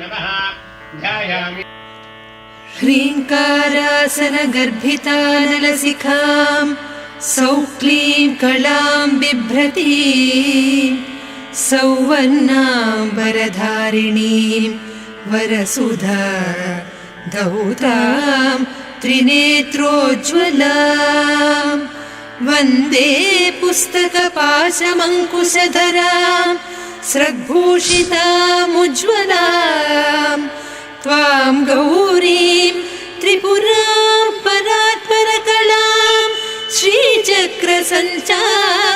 नमः। ध्यायामि। ह्रीङ्कारासनगर्भितानलसिखाम् सौक्लीं कलां बिभ्रती सौवर्णाम्बरधारिणीं वरसुधा धौतां त्रिनेत्रोज्ज्वलाम् वन्दे पुस्तकपाशमङ्कुशधरां स्रग्भूषितामुज्ज्वलाम् त्वां गौरीं त्रिपुरां परात्परकलां श्रीचक्रसञ्चारिणी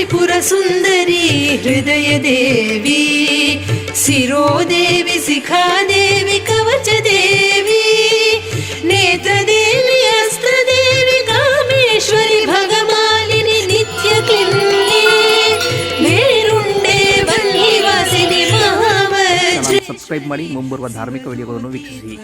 नमस्त्रिपुरसुन्दरी हृदयदेवी शिरोदेवि शिखादेवि कवचदेवी नेत्रदेवि अस्त्रदेवि कामेश्वरि भगमालिनि नित्यक्लिन्ये ಮೇರುಂಡೆ ವನ್ನಿವಾಸಿನಿ ಮಹಾವಜ್ರ ಸಬ್ಸ್ಕ್ರೈಬ್ ಮಾಡಿ ಮುಂಬರುವ ಧಾರ್ಮಿಕ ವಿಡಿಯೋಗಳನ್ನು ವೀಕ್ಷಿಸಿ